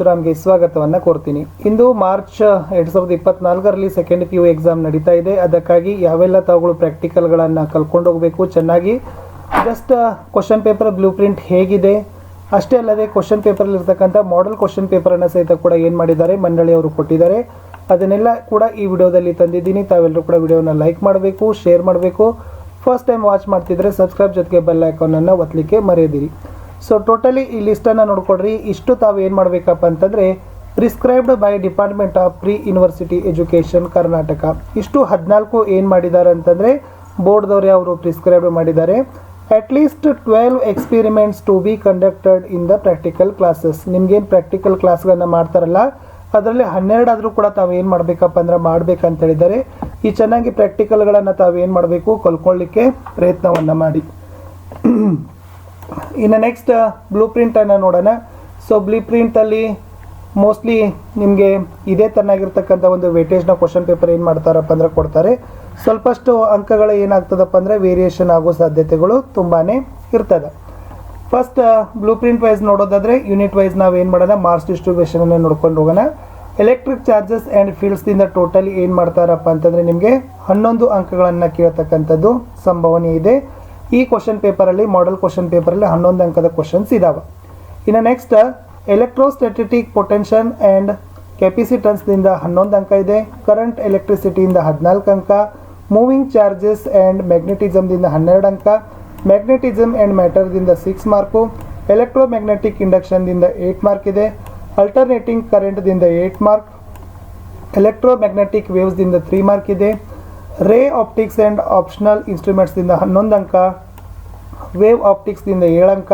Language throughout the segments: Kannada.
ಪರಶುರಾಮ್ಗೆ ಸ್ವಾಗತವನ್ನು ಕೋರ್ತೀನಿ. ಇಂದು ಮಾರ್ಚ್ ಎರಡು ಸಾವಿರದ ಇಪ್ಪತ್ನಾಲ್ಕರಲ್ಲಿ ಸೆಕೆಂಡ್ ಪಿ ಯು ಎಕ್ಸಾಮ್ ನಡೀತಾ ಇದೆ. ಅದಕ್ಕಾಗಿ ಯಾವೆಲ್ಲ ತಾವುಗಳು ಪ್ರಾಕ್ಟಿಕಲ್ಗಳನ್ನು ಕಲ್ಕೊಂಡು ಹೋಗಬೇಕು ಚೆನ್ನಾಗಿ just question paper blueprint ಹೇಗಿದೆ? ಅಷ್ಟೇ ಅಲ್ಲದೆ ಕ್ವಶನ್ ಪೇಪರಲ್ಲಿ ಇರ್ತಕ್ಕಂಥ ಮಾಡೆಲ್ ಕ್ವಶನ್ ಪೇಪರನ್ನು ಸಹಿತ ಕೂಡ ಏನು ಮಾಡಿದ್ದಾರೆ? ಮಂಡಳಿ ಅವರು ಕೊಟ್ಟಿದ್ದಾರೆ. ಅದನ್ನೆಲ್ಲ ಕೂಡ ಈ ವಿಡಿಯೋದಲ್ಲಿ ತಂದಿದ್ದೀನಿ. ತಾವೆಲ್ಲರೂ ಕೂಡ ವಿಡಿಯೋನ ಲೈಕ್ ಮಾಡಬೇಕು ಶೇರ್ ಮಾಡಬೇಕು. ಫಸ್ಟ್ ಟೈಮ್ ವಾಚ್ ಮಾಡ್ತಿದ್ರೆ ಸಬ್ಸ್ಕ್ರೈಬ್ ಜೊತೆಗೆ ಬೆಲ್ ಐಕಾನನ್ನು ಒತ್ತಲಿಕ್ಕೆ ಮರೆಯದಿರಿ. ಸೊ ಟೋಟಲಿ ಈ ಲಿಸ್ಟನ್ನು ನೋಡ್ಕೊಡ್ರಿ. ಇಷ್ಟು ತಾವು ಏನು ಮಾಡಬೇಕಪ್ಪ ಅಂತಂದರೆ prescribed by department of pre university education Karnataka ಇಷ್ಟು ಹದಿನಾಲ್ಕು ಏನು ಮಾಡಿದ್ದಾರೆ ಅಂತಂದರೆ, ಬೋರ್ಡ್ದವರೇ ಅವರು ಪ್ರಿಸ್ಕ್ರೈಬ್ ಮಾಡಿದ್ದಾರೆ. At least twelve experiments to be conducted in the practical classes ನಿಮ್ಗೇನು ಪ್ರಾಕ್ಟಿಕಲ್ ಕ್ಲಾಸ್ಗಳನ್ನ ಮಾಡ್ತಾರಲ್ಲ, ಅದರಲ್ಲಿ ಹನ್ನೆರಡಾದರೂ ಕೂಡ ತಾವು ಏನು ಮಾಡಬೇಕಪ್ಪ ಅಂದ್ರೆ ಮಾಡಬೇಕಂತ ಹೇಳಿದ್ದಾರೆ ಈ ಚೆನ್ನಾಗಿ ಪ್ರಾಕ್ಟಿಕಲ್ಗಳನ್ನು ತಾವೇನು ಮಾಡಬೇಕು ಕಲ್ಕೊಳ್ಳಿಕ್ಕೆ ಪ್ರಯತ್ನವನ್ನು ಮಾಡಿ. ಇನ್ನು ನೆಕ್ಸ್ಟ್ ಬ್ಲೂ ಪ್ರಿಂಟನ್ನು ನೋಡೋಣ. ಸೊ ಬ್ಲೂ ಪ್ರಿಂಟಲ್ಲಿ ಮೋಸ್ಟ್ಲಿ ನಿಮಗೆ ಇದೇ ತನ್ನಾಗಿರ್ತಕ್ಕಂಥ ಒಂದು ವೇಟೇಜ್ನ ಕ್ವಶನ್ ಪೇಪರ್ ಏನು ಮಾಡ್ತಾರಪ್ಪ ಅಂದರೆ ಕೊಡ್ತಾರೆ. ಸ್ವಲ್ಪಷ್ಟು ಅಂಕಗಳು ಏನಾಗ್ತದಪ್ಪ ಅಂದರೆ ವೇರಿಯೇಷನ್ ಆಗೋ ಸಾಧ್ಯತೆಗಳು ತುಂಬಾ ಇರ್ತದೆ. ಫಸ್ಟ್ ಬ್ಲೂ ಪ್ರಿಂಟ್ ವೈಸ್ ನೋಡೋದಾದರೆ ಯೂನಿಟ್ ವೈಸ್ ನಾವು ಏನು ಮಾಡೋಣ? ಮಾರ್ಸ್ ಡಿಸ್ಟ್ರಿಬ್ಯೂಷನನ್ನು ನೋಡ್ಕೊಂಡು ಹೋಗೋಣ. ಎಲೆಕ್ಟ್ರಿಕ್ ಚಾರ್ಜಸ್ ಆ್ಯಂಡ್ ಫೀಲ್ಡ್ಸ್ದಿಂದ ಟೋಟಲಿ ಏನು ಮಾಡ್ತಾರಪ್ಪ ಅಂತಂದರೆ ನಿಮಗೆ ಹನ್ನೊಂದು ಅಂಕಗಳನ್ನು ಕೇಳ್ತಕ್ಕಂಥದ್ದು ಸಂಭವನೀಯ ಇದೆ. ಈ ಕ್ವಶನ್ ಪೇಪರಲ್ಲಿ ಮಾಡೆಲ್ ಕ್ವಶನ್ ಪೇಪರಲ್ಲಿ ಹನ್ನೊಂದು ಅಂಕದ ಕ್ವಶನ್ಸ್ ಇದಾವೆ. ಇನ್ನು ನೆಕ್ಸ್ಟ್ ಎಲೆಕ್ಟ್ರೋಸ್ಟೆಟಿಕ್ ಪೊಟೆನ್ಷನ್ ಆ್ಯಂಡ್ ಕೆಪಿಸಿಟನ್ಸ್ನಿಂದ ಹನ್ನೊಂದು ಅಂಕ ಇದೆ ಕರೆಂಟ್ ಎಲೆಕ್ಟ್ರಿಸಿಟಿಯಿಂದ ಹದಿನಾಲ್ಕು ಅಂಕ ಮೂವಿಂಗ್ ಚಾರ್ಜಸ್ ಆ್ಯಂಡ್ ಮ್ಯಾಗ್ನೆಟಿಸಮ್ದಿಂದ ಹನ್ನೆರಡು ಅಂಕ ಮ್ಯಾಗ್ನೆಟಿಸಮ್ ಆ್ಯಂಡ್ ಮ್ಯಾಟರ್ದಿಂದ ಸಿಕ್ಸ್ ಮಾರ್ಕು ಎಲೆಕ್ಟ್ರೋಮ್ಯಾಗ್ನೆಟಿಕ್ ಇಂಡಕ್ಷನ್ದಿಂದ ಏಯ್ಟ್ ಮಾರ್ಕ್ ಇದೆ ಅಲ್ಟರ್ನೇಟಿಂಗ್ ಕರೆಂಟ್ದಿಂದ ಏಯ್ಟ್ ಮಾರ್ಕ್ ಎಲೆಕ್ಟ್ರೋಮ್ಯಾಗ್ನೆಟಿಕ್ ವೇವ್ಸ್ದಿಂದ ತ್ರೀ ಮಾರ್ಕ್ ಇದೆ. ರೇ ಆಪ್ಟಿಕ್ಸ್ ಆ್ಯಂಡ್ ಆಪ್ಷನಲ್ ಇನ್ಸ್ಟ್ರೂಮೆಂಟ್ಸ್ದಿಂದ ಹನ್ನೊಂದು ಅಂಕ ವೇವ್ ಆಪ್ಟಿಕ್ಸ್ದಿಂದ ಏಳು ಅಂಕ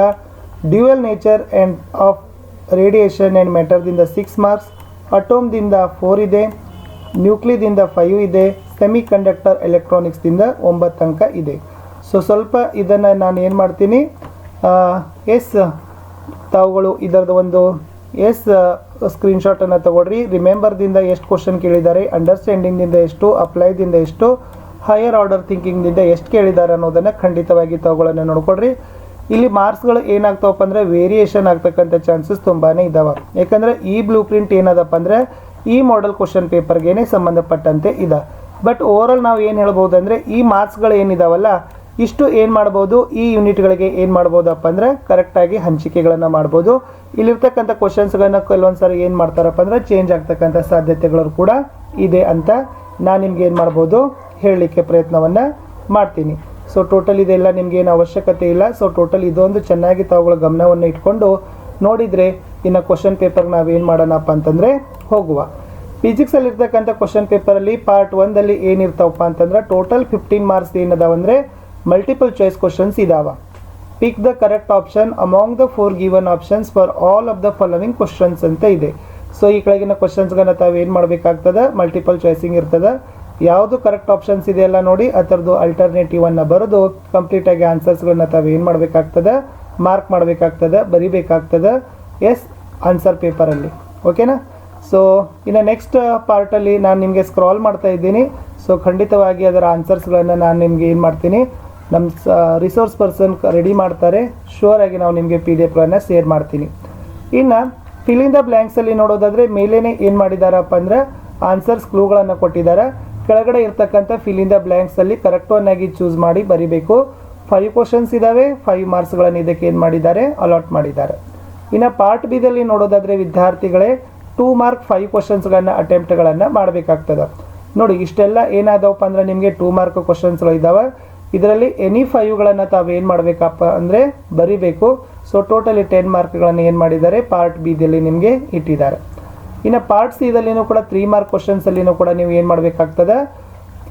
dual nature and of radiation and ಮ್ಯಾಟರ್ದಿಂದ six marks ಅಟೋಮ್ದಿಂದ ಫೋರ್ ಇದೆ ನ್ಯೂಕ್ಲಿಯದಿಂದ ಫೈವ್ ಇದೆ ಸೆಮಿ ಕಂಡಕ್ಟರ್ ಎಲೆಕ್ಟ್ರಾನಿಕ್ಸ್ದಿಂದ ಒಂಬತ್ತು ಅಂಕ ಇದೆ. ಸೊ ಸ್ವಲ್ಪ ಇದನ್ನು ನಾನು ಏನು ಮಾಡ್ತೀನಿ? ಎಸ್ ತಾವುಗಳು ಇದರದ ಒಂದು ಎಸ್ ಸ್ಕ್ರೀನ್ಶಾಟನ್ನು ತಗೊಳ್ರಿ. ರಿಮೆಂಬರ್ದಿಂದ ಎಷ್ಟು ಕ್ವಶನ್ ಕೇಳಿದ್ದಾರೆ ಅಂಡರ್ಸ್ಟ್ಯಾಂಡಿಂಗ್ದಿಂದ ಎಷ್ಟು ಅಪ್ಲೈದಿಂದ ಎಷ್ಟು ಹೈಯರ್ ಆರ್ಡರ್ ಥಿಂಕಿಂಗ್ನಿಂದ ಎಷ್ಟು ಕೇಳಿದ್ದಾರೆ ಅನ್ನೋದನ್ನು ಖಂಡಿತವಾಗಿ ತಾವುಗಳನ್ನು ನೋಡ್ಕೊಳ್ರಿ. ಇಲ್ಲಿ ಮಾರ್ಕ್ಸ್ಗಳು ಏನಾಗ್ತಾವಪ್ಪ ಅಂದರೆ ವೇರಿಯೇಷನ್ ಆಗ್ತಕ್ಕಂಥ ಚಾನ್ಸಸ್ ತುಂಬಾ ಇದ್ದಾವೆ ಯಾಕಂದರೆ ಈ ಬ್ಲೂ ಪ್ರಿಂಟ್ ಏನದಪ್ಪ ಅಂದರೆ ಈ ಮಾಡೆಲ್ ಕ್ವಶನ್ ಪೇಪರ್ಗೇನೆ ಸಂಬಂಧಪಟ್ಟಂತೆ ಇದೆ. ಬಟ್ ಓವರಾಲ್ ನಾವು ಏನು ಹೇಳ್ಬೋದು ಅಂದರೆ ಈ ಮಾರ್ಕ್ಸ್ಗಳು ಏನಿದಾವಲ್ಲ ಇಷ್ಟು ಏನು ಮಾಡ್ಬೋದು? ಈ ಯೂನಿಟ್ಗಳಿಗೆ ಏನು ಮಾಡ್ಬೋದಪ್ಪ ಅಂದರೆ ಕರೆಕ್ಟಾಗಿ ಹಂಚಿಕೆಗಳನ್ನು ಮಾಡ್ಬೋದು. ಇಲ್ಲಿರ್ತಕ್ಕಂಥ ಕ್ವಶನ್ಸ್ಗಳನ್ನ ಕೆಲವೊಂದು ಸಾರಿ ಏನು ಮಾಡ್ತಾರಪ್ಪ ಅಂದರೆ ಚೇಂಜ್ ಆಗ್ತಕ್ಕಂಥ ಸಾಧ್ಯತೆಗಳು ಕೂಡ ಇದೆ ಅಂತ ನಾನು ನಿಮ್ಗೆ ಏನು ಮಾಡ್ಬೋದು? ಹೇಳಲಿಕ್ಕೆ ಪ್ರಯತ್ನವನ್ನು ಮಾಡ್ತೀನಿ. ಸೊ ಟೋಟಲ್ ಇದೆಲ್ಲ ನಿಮ್ಗೆ ಏನು ಅವಶ್ಯಕತೆ ಇಲ್ಲ. ಸೊ ಟೋಟಲ್ ಇದೊಂದು ಚೆನ್ನಾಗಿ ತಾವುಗಳ ಗಮನವನ್ನು ಇಟ್ಕೊಂಡು ನೋಡಿದರೆ ಇನ್ನು ಕ್ವಶನ್ ಪೇಪರ್ ನಾವೇನು ಮಾಡೋಣಪ್ಪ ಅಂತಂದರೆ ಹೋಗುವ. ಫಿಸಿಕ್ಸಲ್ಲಿ ಇರ್ತಕ್ಕಂಥ ಕ್ವಶನ್ ಪೇಪರಲ್ಲಿ ಪಾರ್ಟ್ ಒಂದಲ್ಲಿ ಏನಿರ್ತಾವಪ್ಪ ಅಂತಂದ್ರೆ ಟೋಟಲ್ ಫಿಫ್ಟೀನ್ ಮಾರ್ಕ್ಸ್ ಏನದಾವ ಅಂದರೆ ಮಲ್ಟಿಪಲ್ ಚಾಯ್ಸ್ ಕ್ವಶನ್ಸ್ ಇದಾವೆ. Pick the correct option among the four given options for all of the following questions ಅಂತ ಇದೆ. ಸೊ ಈ ಕೆಳಗಿನ ಕ್ವಶನ್ಸ್ಗಳನ್ನ ತಾವು ಏನು ಮಾಡಬೇಕಾಗ್ತದೆ? ಮಲ್ಟಿಪಲ್ ಚಾಯ್ಸಿಂಗ್ ಇರ್ತದೆ. ಯಾವುದು ಕರೆಕ್ಟ್ ಆಪ್ಷನ್ಸ್ ಇದೆಯಲ್ಲ ನೋಡಿ, ಅದರದ್ದು ಅಲ್ಟರ್ನೇಟಿವನ್ನು ಬರೆದು ಕಂಪ್ಲೀಟಾಗಿ ಆನ್ಸರ್ಸ್ಗಳನ್ನ ತಾವು ಏನು ಮಾಡಬೇಕಾಗ್ತದೆ? ಮಾರ್ಕ್ ಮಾಡಬೇಕಾಗ್ತದೆ? ಬರಿಬೇಕಾಗ್ತದೆ? ಎಸ್ ಆನ್ಸರ್ ಪೇಪರಲ್ಲಿ ಓಕೆನಾ ಸೊ ಇನ್ನು ನೆಕ್ಸ್ಟ್ ಪಾರ್ಟಲ್ಲಿ ನಾನು ನಿಮಗೆ ಸ್ಕ್ರಾಲ್ ಮಾಡ್ತಾ ಇದ್ದೀನಿ. ಸೊ ಖಂಡಿತವಾಗಿ ಅದರ ಆನ್ಸರ್ಸ್ಗಳನ್ನು ನಾನು ನಿಮಗೆ ಏನು ಮಾಡ್ತೀನಿ? ನಮ್ಮ ರಿಸೋರ್ಸ್ ಪರ್ಸನ್ ರೆಡಿ ಮಾಡ್ತಾರೆ ಶೂರ್ ಆಗಿ ನಾವು ನಿಮಗೆ ಪಿ ಡಿ ಎಫ್ಗಳನ್ನು ಶೇರ್ ಮಾಡ್ತೀನಿ. ಇನ್ನು ಫಿಲಿಂದ ಬ್ಲ್ಯಾಂಕ್ಸಲ್ಲಿ ನೋಡೋದಾದರೆ ಮೇಲೇ ಏನು ಮಾಡಿದಾರಪ್ಪ ಅಂದರೆ ಆನ್ಸರ್ಸ್ ಕ್ಲೂಗಳನ್ನು ಕೊಟ್ಟಿದ್ದಾರೆ ಕೆಳಗಡೆ ಇರ್ತಕ್ಕಂಥ ಫಿಲಿಂದ ಬ್ಲ್ಯಾಂಕ್ಸಲ್ಲಿ ಕರೆಕ್ಟ್ ಒನ್ ಆಗಿ ಚೂಸ್ ಮಾಡಿ ಬರಿಬೇಕು. ಫೈವ್ ಕ್ವಶನ್ಸ್ ಇದ್ದಾವೆ ಫೈವ್ ಮಾರ್ಕ್ಸ್ಗಳನ್ನು ಇದಕ್ಕೆ ಏನು ಮಾಡಿದ್ದಾರೆ ಅಲಾಟ್ ಮಾಡಿದ್ದಾರೆ. ಇನ್ನು ಪಾರ್ಟ್ ಬಿದಲ್ಲಿ ನೋಡೋದಾದರೆ ವಿದ್ಯಾರ್ಥಿಗಳೇ ಟೂ ಮಾರ್ಕ್ ಫೈವ್ ಕ್ವಶನ್ಸ್ಗಳನ್ನು ಅಟೆಂಪ್ಟ್ಗಳನ್ನು ಮಾಡಬೇಕಾಗ್ತದೆ. ನೋಡಿ, ಇಷ್ಟೆಲ್ಲ ಏನಾದವಪ್ಪ ಅಂದರೆ ನಿಮಗೆ ಟೂ ಮಾರ್ಕ್ ಕ್ವಶನ್ಸ್ಗಳು ಇದ್ದಾವೆ ಇದರಲ್ಲಿ ಎನಿ ಫೈವ್ಗಳನ್ನು ತಾವು ಏನು ಮಾಡಬೇಕಪ್ಪ ಅಂದರೆ ಬರಿಬೇಕು. ಸೊ ಟೋಟಲಿ ಟೆನ್ ಮಾರ್ಕ್ಗಳನ್ನು ಏನು ಮಾಡಿದ್ದಾರೆ? ಪಾರ್ಟ್ ಬಿದಲ್ಲಿ ನಿಮಗೆ ಇಟ್ಟಿದ್ದಾರೆ. ಇನ್ನು ಪಾರ್ಟ್ ಸಿದಲ್ಲಿನೂ ಕೂಡ ತ್ರೀ ಮಾರ್ಕ್ ಕ್ವಶನ್ಸಲ್ಲಿನೂ ಕೂಡ ನೀವು ಏನು ಮಾಡಬೇಕಾಗ್ತದೆ?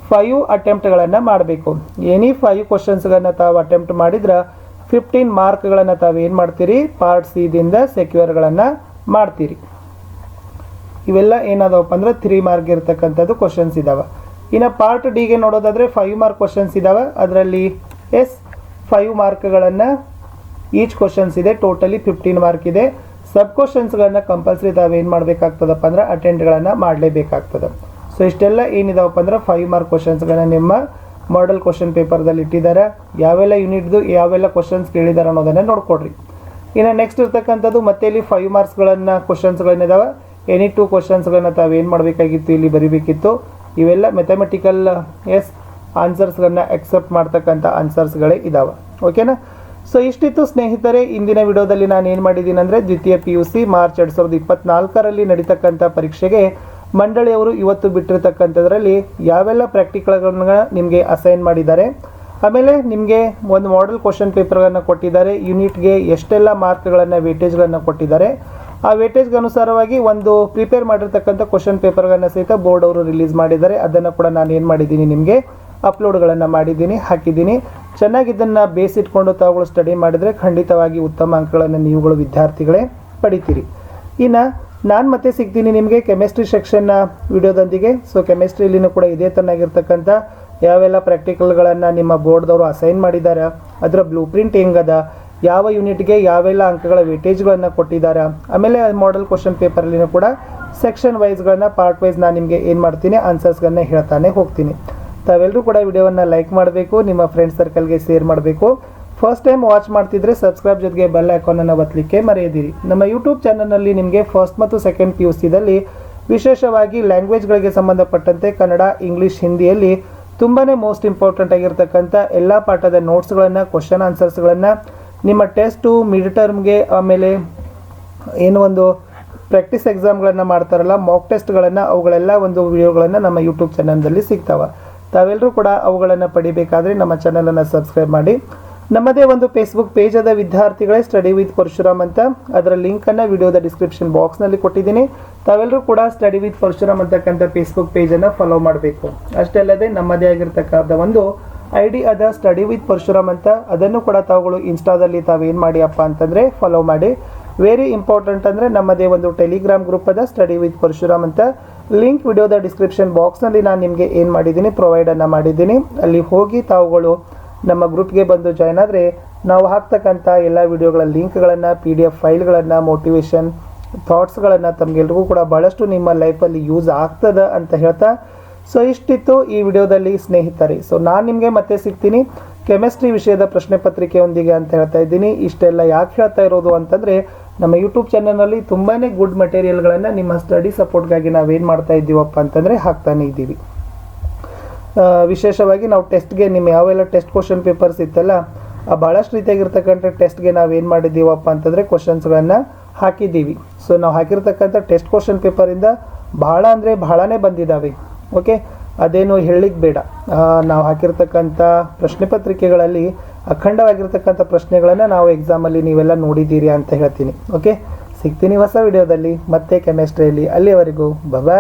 ಫೈವ್ ಅಟೆಂಪ್ಟ್ಗಳನ್ನು ಮಾಡಬೇಕು. ಎನಿ ಫೈವ್ ಕ್ವಶನ್ಸ್ಗಳನ್ನ ತಾವು ಅಟೆಂಪ್ಟ್ ಮಾಡಿದ್ರೆ ಫಿಫ್ಟೀನ್ ಮಾರ್ಕ್ಗಳನ್ನು ತಾವು ಏನು ಮಾಡ್ತೀರಿ? ಪಾರ್ಟ್ ಸಿದಿಂದ ಸೆಕ್ಯೂರ್ಗಳನ್ನು ಮಾಡ್ತೀರಿ. ಇವೆಲ್ಲ ಏನಾದವಪ್ಪ ಅಂದ್ರೆ ತ್ರೀ ಮಾರ್ಕ್ ಇರ್ತಕ್ಕಂಥದ್ದು ಕ್ವಶನ್ಸ್ ಇದಾವೆ. ಇನ್ನು ಪಾರ್ಟ್ ಡಿಗೆ ನೋಡೋದಾದರೆ ಫೈವ್ ಮಾರ್ಕ್ ಕ್ವಶನ್ಸ್ ಇದಾವೆ. ಅದರಲ್ಲಿ ಎಸ್ ಫೈವ್ ಮಾರ್ಕ್ಗಳನ್ನು ಈಚ್ ಕ್ವಶನ್ಸ್ ಇದೆ. ಟೋಟಲಿ ಫಿಫ್ಟೀನ್ ಮಾರ್ಕ್ ಇದೆ. ಸಬ್ ಕ್ವಶನ್ಸ್ಗಳನ್ನ ಕಂಪಲ್ಸರಿ ತಾವೇನು ಮಾಡಬೇಕಾಗ್ತದಪ್ಪ ಅಂದ್ರೆ ಅಟೆಂಡ್ಗಳನ್ನು ಮಾಡಲೇಬೇಕಾಗ್ತದೆ. ಸೊ ಇಷ್ಟೆಲ್ಲ ಏನಿದಾವಪ್ಪ ಅಂದ್ರೆ ಫೈವ್ ಮಾರ್ಕ್ ಕ್ವಶನ್ಸ್ಗಳನ್ನ ನಿಮ್ಮ ಮಾಡಲ್ ಕ್ವಶನ್ ಪೇಪರ್ದಲ್ಲಿ ಇಟ್ಟಿದ್ದಾರೆ. ಯಾವೆಲ್ಲ ಯೂನಿಟ್ದು ಯಾವೆಲ್ಲ ಕ್ವಶನ್ಸ್ ಕೇಳಿದ್ದಾರೆ ಅನ್ನೋದನ್ನು ನೋಡ್ಕೊಡ್ರಿ. ಇನ್ನು ನೆಕ್ಸ್ಟ್ ಇರ್ತಕ್ಕಂಥದ್ದು ಮತ್ತೆ ಇಲ್ಲಿ ಫೈವ್ ಮಾರ್ಕ್ಸ್ಗಳನ್ನು ಕ್ವಶನ್ಸ್ಗಳನ್ನಿದಾವೆ ಎನಿ ಟು ಕ್ವಶನ್ಸ್ಗಳನ್ನು ತಾವೇನು ಮಾಡಬೇಕಾಗಿತ್ತು, ಇಲ್ಲಿ ಬರೀಬೇಕಿತ್ತು. ಇವೆಲ್ಲ ಮೆಥಮೆಟಿಕಲ್ ಎಸ್ ಆನ್ಸರ್ಸ್ಗಳನ್ನ ಎಕ್ಸೆಪ್ಟ್ ಮಾಡ್ತಕ್ಕಂಥ ಆನ್ಸರ್ಸ್ಗಳೇ ಇದ್ದಾವೆ ಓಕೆನಾ ಸೊ ಇಷ್ಟಿತ್ತು ಸ್ನೇಹಿತರೆ, ಇಂದಿನ ವಿಡಿಯೋದಲ್ಲಿ ನಾನು ಏನು ಮಾಡಿದ್ದೀನಿ ಅಂದರೆ ದ್ವಿತೀಯ ಪಿ ಯು ಸಿ ಮಾರ್ಚ್ ಎರಡು ಸಾವಿರದ ಇಪ್ಪತ್ತ್ನಾಲ್ಕರಲ್ಲಿ ನಡೀತಕ್ಕಂಥ ಪರೀಕ್ಷೆಗೆ ಮಂಡಳಿಯವರು ಇವತ್ತು ಬಿಟ್ಟಿರ್ತಕ್ಕಂಥದ್ರಲ್ಲಿ ಯಾವೆಲ್ಲ ಪ್ರಾಕ್ಟಿಕಲ್ಗಳನ್ನ ನಿಮಗೆ ಅಸೈನ್ ಮಾಡಿದ್ದಾರೆ. ಆಮೇಲೆ ನಿಮಗೆ ಒಂದು ಮಾಡೆಲ್ ಕ್ವಶನ್ ಪೇಪರ್ಗಳನ್ನು ಕೊಟ್ಟಿದ್ದಾರೆ. ಯೂನಿಟ್ಗೆ ಎಷ್ಟೆಲ್ಲ ಮಾರ್ಕ್ಗಳನ್ನು ವೇಟೇಜ್ಗಳನ್ನು ಕೊಟ್ಟಿದ್ದಾರೆ. ಆ ವೇಟೇಜ್ಗೆ ಅನುಸಾರವಾಗಿ ಒಂದು ಪ್ರಿಪೇರ್ ಮಾಡಿರ್ತಕ್ಕಂಥ ಕ್ವಶನ್ ಪೇಪರ್ಗಳನ್ನು ಸಹಿತ ಬೋರ್ಡ್ ಅವರು ರಿಲೀಸ್ ಮಾಡಿದ್ದಾರೆ. ಅದನ್ನು ಕೂಡ ನಾನು ಏನು ಮಾಡಿದ್ದೀನಿ ನಿಮಗೆ ಅಪ್ಲೋಡ್ಗಳನ್ನು ಮಾಡಿದ್ದೀನಿ, ಹಾಕಿದ್ದೀನಿ. ಚೆನ್ನಾಗಿ ಇದನ್ನು ಬೇಸ್ ಇಟ್ಕೊಂಡು ತಾವುಗಳು ಸ್ಟಡಿ ಮಾಡಿದರೆ ಖಂಡಿತವಾಗಿ ಉತ್ತಮ ಅಂಕಗಳನ್ನು ನೀವುಗಳು ವಿದ್ಯಾರ್ಥಿಗಳೇ ಪಡಿತೀರಿ. ಇನ್ನು ನಾನು ಮತ್ತೆ ಸಿಗ್ತೀನಿ ನಿಮಗೆ ಕೆಮಿಸ್ಟ್ರಿ ಸೆಕ್ಷನ್ನ ವಿಡಿಯೋದೊಂದಿಗೆ. ಸೊ ಕೆಮಿಸ್ಟ್ರಿಲಿನೂ ಕೂಡ ಇದೇ ತನ್ನಾಗಿರ್ತಕ್ಕಂಥ ಯಾವೆಲ್ಲ ಪ್ರಾಕ್ಟಿಕಲ್ಗಳನ್ನು ನಿಮ್ಮ ಬೋರ್ಡ್ದವರು ಅಸೈನ್ ಮಾಡಿದ್ದಾರೆ ಅದರ ಬ್ಲೂ ಪ್ರಿಂಟ್ ಹೆಂಗದ ಯಾವ ಯೂನಿಟ್ಗೆ ಯಾವೆಲ್ಲ ಅಂಕಗಳ ವೇಟೇಜ್ಗಳನ್ನು ಕೊಟ್ಟಿದ್ದಾರೆ? ಆಮೇಲೆ ಮಾಡೆಲ್ ಕ್ವಶನ್ ಪೇಪರಲ್ಲಿನೂ ಕೂಡ ಸೆಕ್ಷನ್ ವೈಸ್ಗಳನ್ನ ಪಾರ್ಟ್ ವೈಸ್ ನಾನು ನಿಮಗೆ ಏನು ಮಾಡ್ತೀನಿ ಆನ್ಸರ್ಸ್ಗಳನ್ನ ಹೇಳ್ತಾನೆ ಹೋಗ್ತೀನಿ. ತಾವೆಲ್ಲರೂ ಕೂಡ ವಿಡಿಯೋವನ್ನು ಲೈಕ್ ಮಾಡಬೇಕು, ನಿಮ್ಮ ಫ್ರೆಂಡ್ ಸರ್ಕಲ್ಗೆ ಶೇರ್ ಮಾಡಬೇಕು. ಫಸ್ಟ್ ಟೈಮ್ ವಾಚ್ ಮಾಡ್ತಿದ್ರೆ ಸಬ್ಸ್ಕ್ರೈಬ್ ಜೊತೆಗೆ ಬೆಲ್ ಐಕಾನನ್ನು ಒತ್ತಲಿಕ್ಕೆ ಮರೆಯದಿರಿ. ನಮ್ಮ ಯೂಟ್ಯೂಬ್ ಚಾನಲ್ನಲ್ಲಿ ನಿಮಗೆ ಫಸ್ಟ್ ಮತ್ತು ಸೆಕೆಂಡ್ ಪಿ ಯು ಸಿದಲ್ಲಿ ವಿಶೇಷವಾಗಿ ಲ್ಯಾಂಗ್ವೇಜ್ಗಳಿಗೆ ಸಂಬಂಧಪಟ್ಟಂತೆ ಕನ್ನಡ ಇಂಗ್ಲೀಷ್ ಹಿಂದಿಯಲ್ಲಿ ತುಂಬಾ ಮೋಸ್ಟ್ ಇಂಪಾರ್ಟೆಂಟ್ ಆಗಿರ್ತಕ್ಕಂಥ ಎಲ್ಲ ಪಾಠದ ನೋಟ್ಸ್ಗಳನ್ನು ಕ್ವಶನ್ ಆನ್ಸರ್ಸ್ಗಳನ್ನು ನಿಮ್ಮ ಟೆಸ್ಟು ಮಿಡ್ ಟರ್ಮ್ಗೆ ಆಮೇಲೆ ಏನು ಒಂದು ಪ್ರಾಕ್ಟೀಸ್ ಎಕ್ಸಾಮ್ಗಳನ್ನು ಮಾಡ್ತಾರಲ್ಲ ಮಾಕ್ ಟೆಸ್ಟ್ಗಳನ್ನು ಅವುಗಳೆಲ್ಲ ಒಂದು ವಿಡಿಯೋಗಳನ್ನು ನಮ್ಮ ಯೂಟ್ಯೂಬ್ ಚಾನಲ್ನಲ್ಲಿ ಸಿಗ್ತಾವೆ. ತಾವೆಲ್ಲರೂ ಕೂಡ ಅವುಗಳನ್ನು ಪಡಿಬೇಕಾದ್ರೆ ನಮ್ಮ ಚಾನಲನ್ನು ಸಬ್ಸ್ಕ್ರೈಬ್ ಮಾಡಿ. ನಮ್ಮದೇ ಒಂದು ಫೇಸ್ಬುಕ್ ಪೇಜ್ ಅದ ವಿದ್ಯಾರ್ಥಿಗಳೇ ಸ್ಟಡಿ ವಿತ್ ಪರಶುರಾಮ್ ಅಂತ. ಅದರ ಲಿಂಕನ್ನು ವಿಡಿಯೋದ ಡಿಸ್ಕ್ರಿಪ್ಷನ್ ಬಾಕ್ಸ್ನಲ್ಲಿ ಕೊಟ್ಟಿದ್ದೀನಿ. ತಾವೆಲ್ಲರೂ ಕೂಡ ಸ್ಟಡಿ ವಿತ್ ಪರಶುರಾಮ್ ಅಂತಕ್ಕಂಥ ಫೇಸ್ಬುಕ್ ಪೇಜನ್ನು ಫಾಲೋ ಮಾಡಬೇಕು. ಅಷ್ಟೇ ಅಲ್ಲದೆ ನಮ್ಮದೇ ಆಗಿರ್ತಕ್ಕಂಥ ಒಂದು ಐ ಡಿ ಅದ ಸ್ಟಡಿ ವಿತ್ ಪರಶುರಾಮ್ ಅಂತ. ಅದನ್ನು ಕೂಡ ತಾವುಗಳು ಇನ್ಸ್ಟಾದಲ್ಲಿ ತಾವೇನು ಮಾಡಿಯಪ್ಪ ಅಂತಂದರೆ ಫಾಲೋ ಮಾಡಿ. ವೆರಿ ಇಂಪಾರ್ಟೆಂಟ್ ಅಂದರೆ ನಮ್ಮದೇ ಒಂದು ಟೆಲಿಗ್ರಾಮ್ ಗ್ರೂಪ್ ಅದ ಸ್ಟಡಿ ವಿತ್ ಪರಶುರಾಮ್ ಅಂತ. ಲಿಂಕ್ ವಿಡಿಯೋದ ಡಿಸ್ಕ್ರಿಪ್ಷನ್ ಬಾಕ್ಸ್ನಲ್ಲಿ ನಾನು ನಿಮಗೆ ಏನು ಮಾಡಿದ್ದೀನಿ ಪ್ರೊವೈಡನ್ನು ಮಾಡಿದ್ದೀನಿ. ಅಲ್ಲಿ ಹೋಗಿ ತಾವುಗಳು ನಮ್ಮ ಗ್ರೂಪ್ಗೆ ಬಂದು ಜಾಯ್ನ್ ಆದರೆ ನಾವು ಹಾಕ್ತಕ್ಕಂಥ ಎಲ್ಲ ವಿಡಿಯೋಗಳ ಲಿಂಕ್ಗಳನ್ನು ಪಿ ಡಿ ಎಫ್ ಫೈಲ್ಗಳನ್ನು ಮೋಟಿವೇಶನ್ ಥಾಟ್ಸ್ಗಳನ್ನು ತಮಗೆಲ್ರಿಗೂ ಕೂಡ ಭಾಳಷ್ಟು ನಿಮ್ಮ ಲೈಫಲ್ಲಿ ಯೂಸ್ ಆಗ್ತದೆ ಅಂತ ಹೇಳ್ತಾ ಸೊ ಇಷ್ಟಿತ್ತು ಈ ವಿಡಿಯೋದಲ್ಲಿ ಸ್ನೇಹಿತರೆ. ಸೊ ನಾನು ನಿಮಗೆ ಮತ್ತೆ ಸಿಗ್ತೀನಿ ಕೆಮಿಸ್ಟ್ರಿ ವಿಷಯದ ಪ್ರಶ್ನೆ ಪತ್ರಿಕೆಯೊಂದಿಗೆ ಅಂತ ಹೇಳ್ತಾ ಇದ್ದೀನಿ. ಇಷ್ಟೆಲ್ಲ ಯಾಕೆ ಹೇಳ್ತಾ ಇರೋದು ಅಂತಂದರೆ, ನಮ್ಮ ಯೂಟ್ಯೂಬ್ ಚಾನಲಲ್ಲಿ ತುಂಬಾ ಗುಡ್ ಮೆಟೀರಿಯಲ್ಗಳನ್ನು ನಿಮ್ಮ ಸ್ಟಡಿ ಸಪೋರ್ಟ್ಗಾಗಿ ನಾವೇನು ಮಾಡ್ತಾ ಇದ್ದೀವಪ್ಪ ಅಂತಂದರೆ ಹಾಕ್ತಾನೆ ಇದ್ದೀವಿ. ವಿಶೇಷವಾಗಿ ನಾವು ಟೆಸ್ಟ್ಗೆ ನಿಮ್ಮ ಯಾವೆಲ್ಲ ಟೆಸ್ಟ್ ಕ್ವಶನ್ ಪೇಪರ್ಸ್ ಇತ್ತಲ್ಲ, ಆ ಭಾಳಷ್ಟು ರೀತಿಯಾಗಿರ್ತಕ್ಕಂಥ ಟೆಸ್ಟ್ಗೆ ನಾವು ಏನು ಮಾಡಿದ್ದೀವಪ್ಪ ಅಂತಂದರೆ ಕ್ವಶನ್ಸ್ಗಳನ್ನು ಹಾಕಿದ್ದೀವಿ. ಸೊ ನಾವು ಹಾಕಿರ್ತಕ್ಕಂಥ ಟೆಸ್ಟ್ ಕ್ವಶನ್ ಪೇಪರಿಂದ ಭಾಳ ಅಂದರೆ ಭಾಳನೇ ಬಂದಿದ್ದಾವೆ ಓಕೆ? ಅದೇನು ಹೇಳಲಿಕ್ಕೆ ಬೇಡ. ನಾವು ಹಾಕಿರ್ತಕ್ಕಂಥ ಪ್ರಶ್ನೆ ಪತ್ರಿಕೆಗಳಲ್ಲಿ ಅಖಂಡವಾಗಿರ್ತಕ್ಕಂಥ ಪ್ರಶ್ನೆಗಳನ್ನು ನಾವು ಎಕ್ಸಾಮಲ್ಲಿ ನೀವೆಲ್ಲ ನೋಡಿದ್ದೀರಿ ಅಂತ ಹೇಳ್ತೀನಿ. ಓಕೆ? ಸಿಗ್ತೀನಿ ಹೊಸ ವಿಡಿಯೋದಲ್ಲಿ. ಮತ್ತೆ ಕೆಮಿಸ್ಟ್ರಿಯಲ್ಲಿ ಅಲ್ಲಿಯವರೆಗೂ ಬಾಯ್